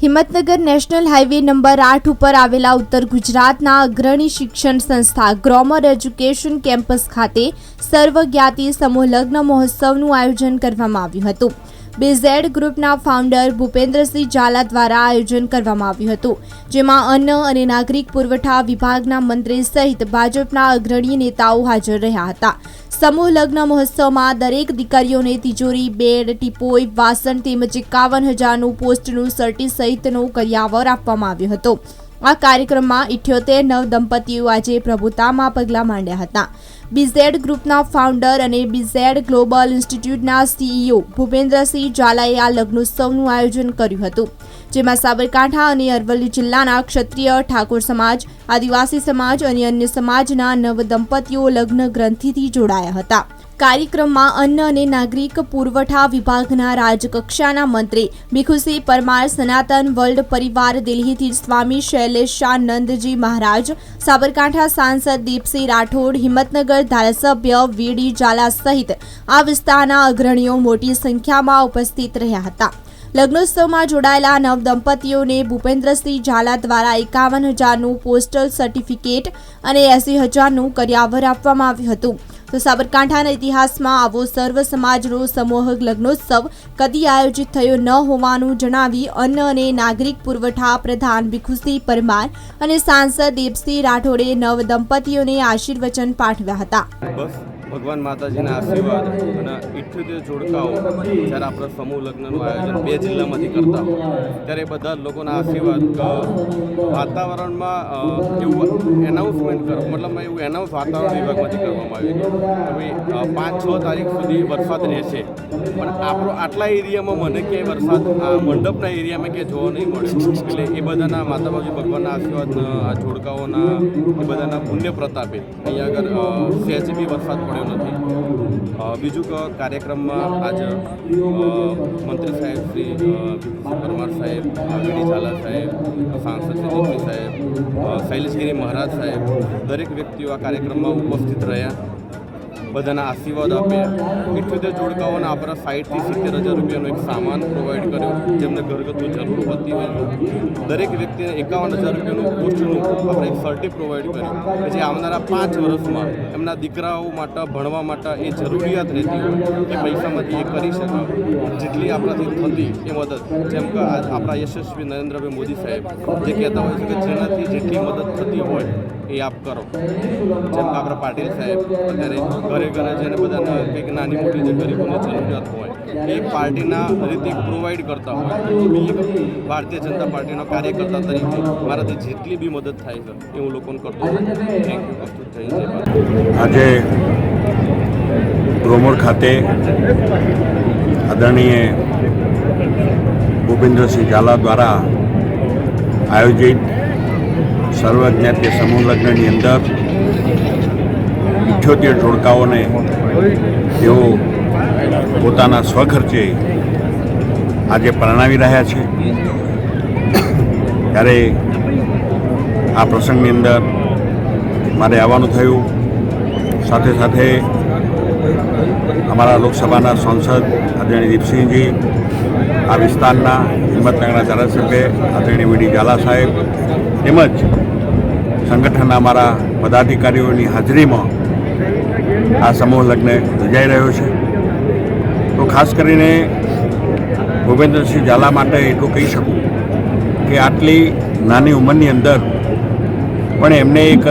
Himmatnagar national highway number આઠ ઉપર આવેલા ઉત્તર ગુજરાતના અગ્રણી શિક્ષણ સંસ્થા ગ્રોમર એજ્યુકેશન કેમ્પસ ખાતે સર્વજ્ઞાતિ સમૂહ લગ્ન મહોત્સવનું આયોજન કરવામાં આવ્યું હતું. બેઝેડ ગ્રુપના ફાઉન્ડર ભૂપેન્દ્રસિંહ ઝાલા દ્વારા આયોજન કરવામાં આવ્યું હતું, જેમાં અન્ન અને નાગરિક પુરવઠા વિભાગના મંત્રી સહિત ભાજપના અગ્રણી નેતાઓ હાજર રહ્યા હતા. સમૂહ લગ્ન મહોત્સવમાં દરેક દીકરીઓને તિજોરી, બેડ, ટીપોઈ, વાસણ તેમજ એકાવન હજારનું પોસ્ટનું સર્ટી સહિતનો કર્યાવર આપવામાં આવ્યો હતો. આ કાર્યક્રમમાં ઇઠ્યોતેર નવ દંપતીઓ આજે પ્રભુતામાં પગલાં માંડ્યા હતા. બીઝેડ ગ્રુપના ફાઉન્ડર અને બીઝેડ ગ્લોબલ ઇન્સ્ટિટ્યૂટના સીઈઓ ભૂપેન્દ્રસિંહ ઝાલાએ આ લગ્નોત્સવનું આયોજન કર્યું હતું. જેમાં સાબરકાંઠા અને અરવલ્લી જિલ્લાના ક્ષત્રિય ઠાકોર સમાજ, આદિવાસી સમાજ અને અન્ય સમાજના નવ દંપતીઓ લગ્ન ગ્રંથિથી જોડાયા હતા. કાર્યક્રમમાં અન્ન અને નાગરિક પુરવઠા વિભાગના રાજકક્ષાના મંત્રી ભીખુસિંહ પરમાર, સનાતન વર્લ્ડ પરિવાર દિલ્હીથી સ્વામી શૈલેષાનંદજી મહારાજ, સાબરકાંઠા સાંસદ દીપસિંહ રાઠોડ, હિંમતનગર ધારાસભ્ય વીડી ઝાલા સહિત આ વિસ્તારના અગ્રણીઓ મોટી સંખ્યામાં ઉપસ્થિત રહ્યા હતા. લગ્નોત્સવમાં જોડાયેલા નવ દંપતીઓને ભૂપેન્દ્રસિંહ ઝાલા દ્વારા એકાવન હજારનું પોસ્ટલ સર્ટિફિકેટ અને એસી હજારનું કર્યાવર આપવામાં આવ્યું હતું. તો સાબરકાંઠાના ઇતિહાસમાં આવો સર્વ સમાજનો સમૂહક લગ્નોત્સવ કદી આયોજિત થયો ન હોવાનું જણાવી અન્ન અને નાગરિક પુરવઠા પ્રધાન ભીખુસિંહ પરમાર અને સાંસદ દેવસિંહ રાઠોડે નવ દંપતીઓને આશીર્વચન પાઠવ્યા હતા. ભગવાન માતાજીના આશીર્વાદ અને ઇઠ્યોતેર જોડકાઓ જ્યારે આપણે સમૂહ લગ્નનું આયોજન બે જિલ્લામાંથી કરતા હોય, ત્યારે બધા લોકોના આશીર્વાદ વાતાવરણમાં એવું એનાઉન્સમેન્ટ કરો, મતલબ એવું એનાઉન્સ વાતાવરણ વિભાગમાંથી કરવામાં આવ્યું કે પાંચ, છ તારીખ સુધી વરસાદ રહેશે. પણ આપણો આટલા એરિયામાં મને ક્યાંય વરસાદ, આ મંડપના એરિયામાં ક્યાંય જોવા નહીં મળે. એટલે એ બધાના માતા બાજુ ભગવાનના આશીર્વાદ આ જોડકાઓના, એ બધાના પુણ્ય પ્રતાપે અહીંયા આગળ સહેજ બી વરસાદ પડ્યો નથી. બીજું કે કાર્યક્રમમાં આજ મંત્રી સાહેબ શ્રી પરમાર સાહેબ વીડી સાહેબ સાંસદ શ્રી જેટલી સાહેબ શૈલેષગીરી મહારાજ સાહેબ, દરેક વ્યક્તિઓ આ કાર્યક્રમમાં ઉપસ્થિત રહ્યા. બધાના આશીર્વાદ આપ્યા ઇઠ્યોતેર જોડકાઓના આપણા સાઠથી સિત્તેર હજાર રૂપિયાનો એક સામાન પ્રોવાઈડ કર્યો. જેમને ઘરગથ્થુ જરૂર પડતી હોય દરેક વ્યક્તિને એકાવન હજાર રૂપિયાનું પોસ્ટનું આપણે એક સર્ટી પ્રોવાઈડ કર્યું. જે આવનારા પાંચ વર્ષમાં એમના દીકરાઓ માટે, ભણવા માટે એ જરૂરિયાત રહેતી હોય એ પૈસામાંથી એ કરી શકે જેટલી આપણાથી થતી એ મદદ. જેમ કે આપણા યશસ્વી નરેન્દ્રભાઈ મોદી સાહેબ જે કહેતા હોય છે કે જેનાથી જેટલી મદદ થતી હોય એ આપ કરો. જેમ કે આપણા પાટીલ સાહેબ અત્યારે ઘરે ઘરે જઈને બધાને કંઈક નાની મોટી જે ગરીબોને જરૂરિયાત હોય, એ પાર્ટીના રીતે પ્રોવાઈડ કરતા હોય. ભારતીય જનતા પાર્ટીનો કાર્યકર્તા તરીકે મારાથી જેટલી બી મદદ થાય છે, એ હું લોકોને કરતો થેન્ક યુ આજે ગ્રોમોર ખાતે આદરણીય ભૂપેન્દ્રસિંહ ઝાલા દ્વારા આયોજિત સર્વજ્ઞાતીય સમૂહ લગ્નની અંદર ઇઠ્યોતેર જોડકાઓને તેઓ પોતાના સ્વખર્ચે આજે પરણાવી રહ્યા છે. ત્યારે આ પ્રસંગની અંદર મારે આવવાનું થયું. સાથે સાથે અમારા લોકસભાના સાંસદ આદરણીય દીપસિંહજી આ વિસ્તારના હિંમતનગરના ધારાસભ્ય આદરણીય વીડી ઝાલા સાહેબ તેમજ સંગઠનના અમારા પદાધિકારીઓની હાજરીમાં આ સમૂહ લગ્ન યોજાઈ રહ્યો છે. તો ખાસ કરીને ભૂપેન્દ્રસિંહ ઝાલા માટે એટલું કહી શકું કે આટલી નાની ઉંમરની અંદર પણ એમને એક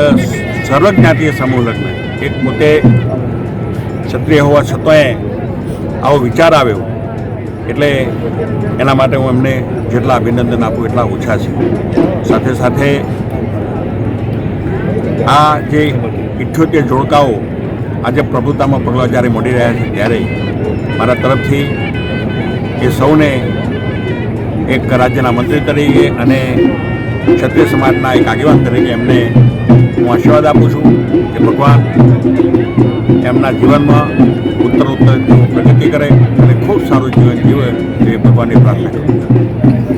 સર્વજ્ઞાતીય સમૂહ લગ્ન, એક પોતે ક્ષત્રિય હોવા છતાંય આવો વિચાર આવ્યો. એટલે એના માટે હું એમને જેટલા અભિનંદન આપું એટલા ઓછા છે. સાથે સાથે આ જે ઇઠ્યોતેર જોડકાઓ આજે પ્રભુતામાં પગલાં જ્યારે મળી રહ્યા છે ત્યારે મારા તરફથી એ સૌને એક રાજ્યના મંત્રી તરીકે અને ક્ષત્રિય સમાજના એક આગેવાન તરીકે એમને હું આશીર્વાદ આપું છું કે ભગવાન એમના જીવનમાં ઉત્તર ઉત્તર પ્રગતિ કરે અને ખૂબ સારું જીવન જીવે એ ભગવાનની પ્રાર્થના કરું છું.